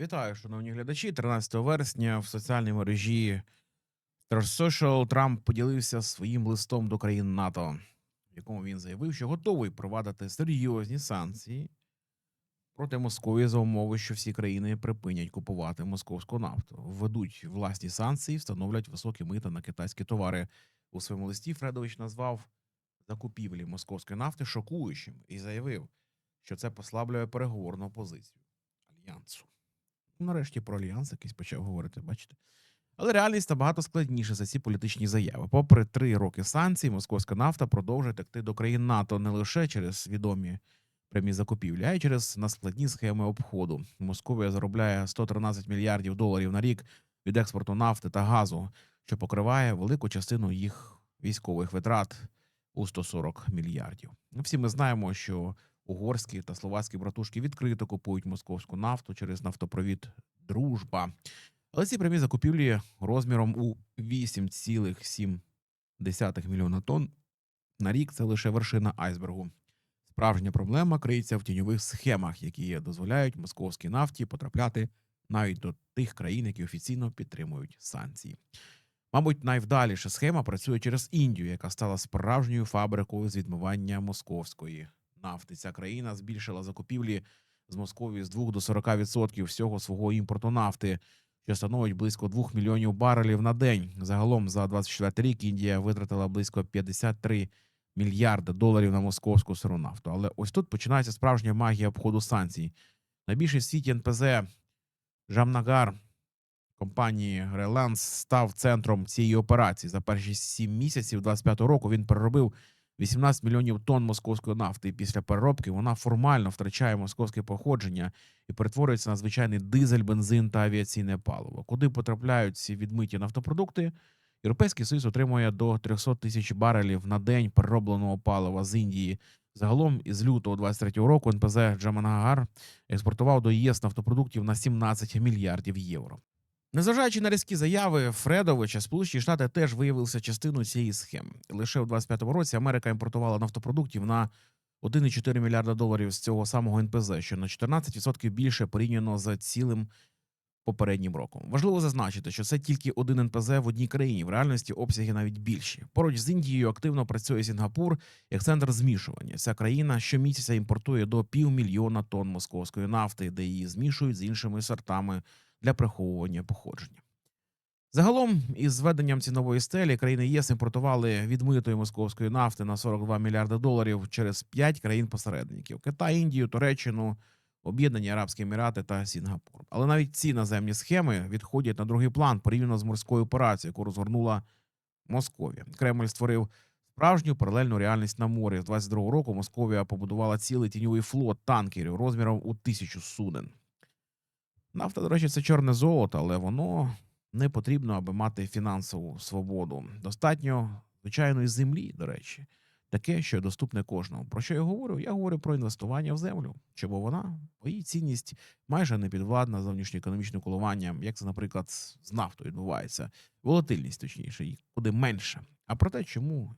Вітаю, шановні глядачі. 13 вересня в соціальній мережі Social Трамп поділився своїм листом до країн НАТО, в якому він заявив, що готовий провадити серйозні санкції проти Московії за умови, що всі країни припинять купувати московську нафту, введуть власні санкції, встановлять високі мита на китайські товари. У своєму листі Фредович назвав закупівлі московської нафти шокуючим і заявив, що це послаблює переговорну позицію альянсу. Нарешті про альянс якийсь почав говорити, бачите. Але реальність набагато складніша за ці політичні заяви. Попри три роки санкцій, московська нафта продовжує текти до країн НАТО не лише через відомі прямі закупівлі, а й через наскладні схеми обходу. Московія заробляє 113 мільярдів доларів на рік від експорту нафти та газу, що покриває велику частину їх військових витрат у 140 мільярдів. Всі ми знаємо, що угорські та словацькі братушки відкрито купують московську нафту через нафтопровід Дружба. Але ці прямі закупівлі розміром у 8,7 мільйона тонн на рік це лише вершина айсбергу. Справжня проблема криється в тіньових схемах, які дозволяють московській нафті потрапляти навіть до тих країн, які офіційно підтримують санкції. Мабуть, найвдаліша схема працює через Індію, яка стала справжньою фабрикою з відмивання московської нафти. Ця країна збільшила закупівлі з Московії з 2 до 40% всього свого імпорту нафти, що становить близько 2 мільйонів барелів на день. Загалом за 24 рік Індія витратила близько 53 мільярди доларів на московську сиру нафту. Але ось тут починається справжня магія обходу санкцій. Найбільший в світі НПЗ Жамнагар компанії Реланс став центром цієї операції. За перші 7 місяців 25 року він переробив 18 мільйонів тонн московської нафти. Після переробки вона формально втрачає московське походження і перетворюється на звичайний дизель, бензин та авіаційне паливо. Куди потрапляють ці відмиті нафтопродукти? Європейський союз отримує до 300 тисяч барелів на день переробленого палива з Індії. Загалом із лютого 23 року НПЗ Джаманагар експортував до ЄС нафтопродуктів на 17 мільярдів євро. Незважаючи на різкі заяви Фредовича, Сполучені Штати теж виявилися частиною цієї схеми. Лише у 25-му році Америка імпортувала нафтопродуктів на 1,4 мільярда доларів з цього самого НПЗ, що на 14% більше порівняно з цілим попереднім роком. Важливо зазначити, що це тільки один НПЗ в одній країні. В реальності обсяги навіть більші. Поруч з Індією активно працює Сінгапур як центр змішування. Ця країна щомісяця імпортує до півмільйона тонн московської нафти, де її змішують з іншими сортами для приховування походження. Загалом, із зведенням цінової стелі країни ЄС імпортували відмитої московської нафти на 42 мільярди доларів через 5 країн-посередників: Китай, Індію, Туреччину, Об'єднані Арабські Емірати та Сінгапур. Але навіть ці наземні схеми відходять на другий план порівняно з морською операцією, яку розгорнула Московія. Кремль створив справжню паралельну реальність на морі. З 22 року Московія побудувала цілий тіньовий флот танкерів розміром у тисячу суден. Нафта, до речі, це чорне золото, але воно не потрібно, аби мати фінансову свободу. Достатньо звичайної землі, до речі, таке, що доступне кожному. Про що я говорю? Я говорю про інвестування в землю, чому вона, бо її цінність майже не підвладна зовнішньоекономічним коливанням, як це, наприклад, з нафтою відбувається. Волатильність, точніше, її куди менше. А про те, чому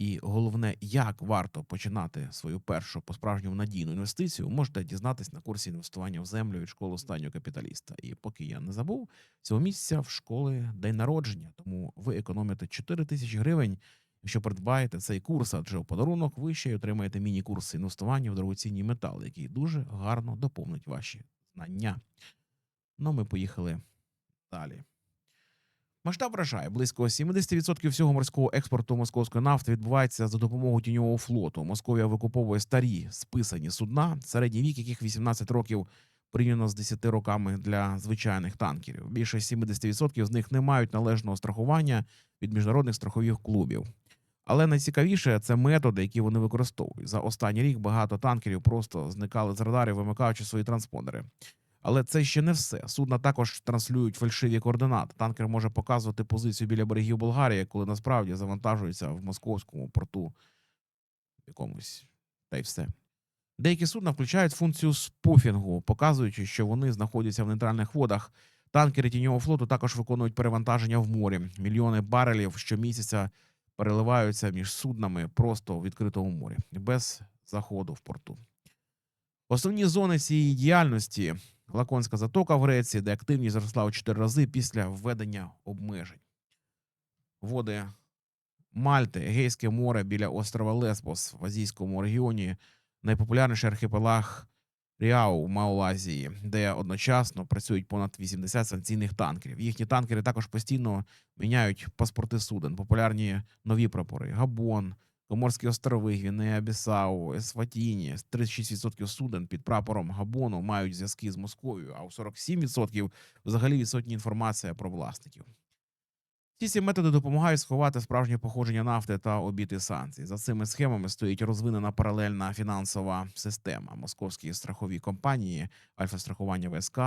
і головне, як варто починати свою першу по справжньому надійну інвестицію, можете дізнатись на курсі інвестування в землю від школи останнього капіталіста. І поки я не забув, цього місяця в школи день народження, тому ви економите 4 тисячі гривень, якщо придбаєте цей курс, адже у подарунок ви ще й отримаєте міні-курс інвестування в дорогоцінні метали, який дуже гарно доповнить ваші знання. Ну, ми поїхали далі. Масштаб вражає близько 70% всього морського експорту московської нафти відбувається за допомогою тіньового флоту. Московія викуповує старі списані судна, середній вік яких 18 років порівняно з 10 роками для звичайних танкерів. Більше 70% з них не мають належного страхування від міжнародних страхових клубів. Але найцікавіше це методи, які вони використовують. За останній рік багато танкерів просто зникали з радарів, вимикаючи свої транспондери. Але це ще не все. Судна також транслюють фальшиві координати. Танкер може показувати позицію біля берегів Болгарії, коли насправді завантажується в московському порту якомусь, та й все. Деякі судна включають функцію спуфінгу, показуючи, що вони знаходяться в нейтральних водах. Танкери тіньового флоту також виконують перевантаження в морі. Мільйони барелів щомісяця переливаються між суднами просто в відкритому морі, без заходу в порту. Основні зони цієї діяльності Лаконська затока в Греції, де активність зросла у 4 рази після введення обмежень. Води Мальти, Егейське море біля острова Лесбос в Азійському регіоні, найпопулярніший архіпелаг Ріау в Маолазії, де одночасно працюють понад 80 санкційних танкерів. Їхні танкери також постійно міняють паспорти суден, популярні нові прапори: Габон, Коморські острови, Гвінея, Бісау, Есватіні. 36% суден під прапором Габону мають зв'язки з Московією, а у 47% взагалі відсутня інформація про власників. Ці всі методи допомагають сховати справжнє походження нафти та обіти санкцій. За цими схемами стоїть розвинена паралельна фінансова система. Московські страхові компанії, Альфа-страхування ВСК,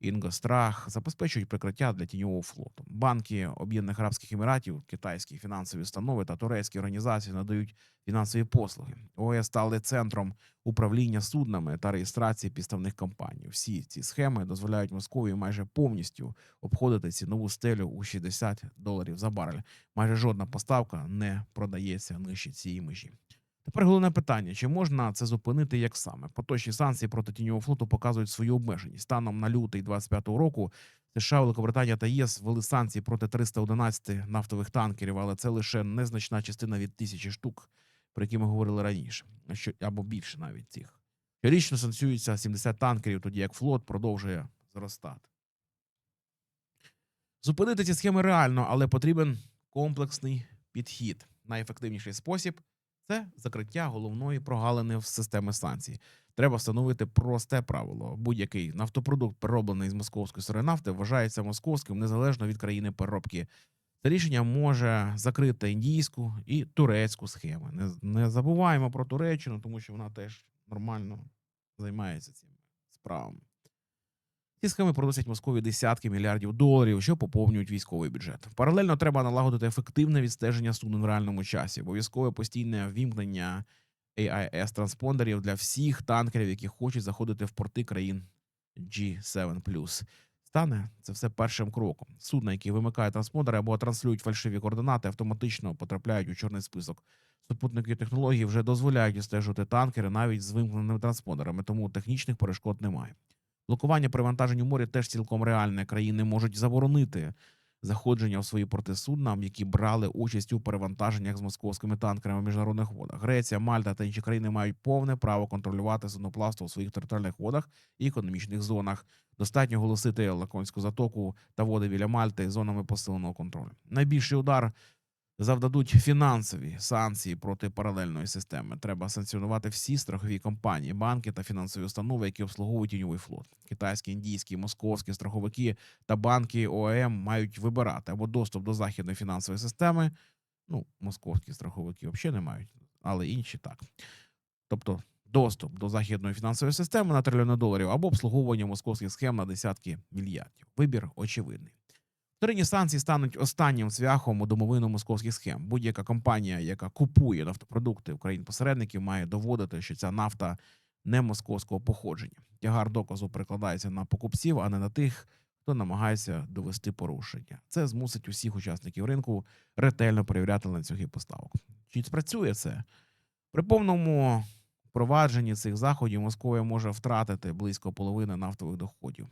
Інгострах забезпечують прикриття для тіньового флоту. Банки Об'єднаних Арабських Еміратів, китайські фінансові установи та турецькі організації надають фінансові послуги. ОЕС стали центром управління суднами та реєстрації підставних компаній. Всі ці схеми дозволяють Московії майже повністю обходити цінову стелю у 60 доларів за барель. Майже жодна поставка не продається нижче цієї межі. Тепер головне питання: чи можна це зупинити як саме? Поточні санкції проти тіньового флоту показують свою обмеженість. Станом на лютий 25-го року США, Великобританія та ЄС ввели санкції проти 311 нафтових танкерів, але це лише незначна частина від тисячі штук, про які ми говорили раніше, що або більше навіть цих. Щорічно санкціюється 70 танкерів, тоді як флот продовжує зростати. Зупинити ці схеми реально, але потрібен комплексний підхід. Найефективніший спосіб це закриття головної прогалини в системи санкцій. Треба встановити просте правило: будь-який нафтопродукт, перероблений з московської сири нафти, вважається московським незалежно від країни переробки. Це рішення може закрити індійську і турецьку схеми. Не, не забуваємо про Туреччину, тому що вона теж нормально займається цими справами. Ці схеми приносять Москові десятки мільярдів доларів, що поповнюють військовий бюджет. Паралельно треба налагодити ефективне відстеження суден в реальному часі, обов'язкове постійне вімкнення AIS транспондерів для всіх танкерів, які хочуть заходити в порти країн G7+. Стане це все першим кроком. Судна, які вимикають транспондери або транслюють фальшиві координати, автоматично потрапляють у чорний список. Супутники технології вже дозволяють відстежувати танкери навіть з вимкненими транспондерами, тому технічних перешкод немає. Блокування перевантажень у морі теж цілком реальне. Країни можуть заборонити заходження в свої порти суднам, які брали участь у перевантаженнях з московськими танкерами в міжнародних водах. Греція, Мальта та інші країни мають повне право контролювати судноплавство у своїх територіальних водах і економічних зонах. Достатньо оголосити Лаконську затоку та води біля Мальти зонами посиленого контролю. Найбільший удар завдадуть фінансові санкції проти паралельної системи. Треба санкціонувати всі страхові компанії, банки та фінансові установи, які обслуговують тіньовий флот. Китайські, індійські, московські страховики та банки ОЕМ мають вибирати або доступ до західної фінансової системи. Ну, московські страховики взагалі не мають, але інші так. Тобто доступ до західної фінансової системи на трильйони доларів або обслуговування московських схем на десятки мільярдів. Вибір очевидний. Вторинні санкції стануть останнім цвяхом у домовину московських схем. Будь-яка компанія, яка купує нафтопродукти в країн-посередників, має доводити, що ця нафта не московського походження. Тягар доказу перекладається на покупців, а не на тих, хто намагається довести порушення. Це змусить усіх учасників ринку ретельно перевіряти ланцюги поставок. Чи спрацює це? При повному впровадженні цих заходів Московія може втратити близько половини нафтових доходів.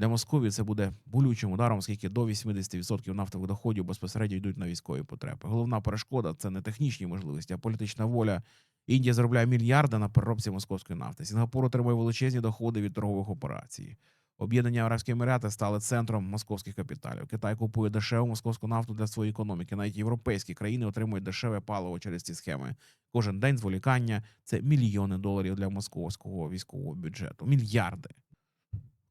Для Московії це буде болючим ударом, оскільки до 80% нафтових доходів безпосередньо йдуть на військові потреби. Головна перешкода це не технічні можливості, а політична воля. Індія заробляє мільярди на переробці московської нафти. Сінгапур отримує величезні доходи від торгових операцій. Об'єднані Арабські Емірати стали центром московських капіталів. Китай купує дешеву московську нафту для своєї економіки. Навіть європейські країни отримують дешеве паливо через ці схеми. Кожен день зволікання це мільйони доларів для московського військового бюджету. Мільярди.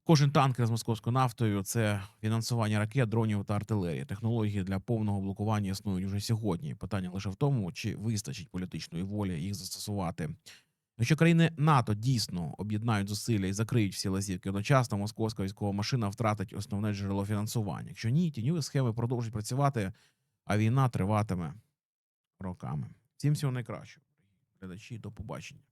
Кожен танкер з московською нафтою це фінансування ракет, дронів та артилерії. Технології для повного блокування існують уже сьогодні. Питання лише в тому, чи вистачить політичної волі їх застосувати. Якщо країни НАТО дійсно об'єднають зусилля і закриють всі лазівки одночасно, московська військова машина втратить основне джерело фінансування. Якщо ні, тіньові схеми продовжують працювати, а війна триватиме роками. Всім всього найкращого, глядачі. До побачення.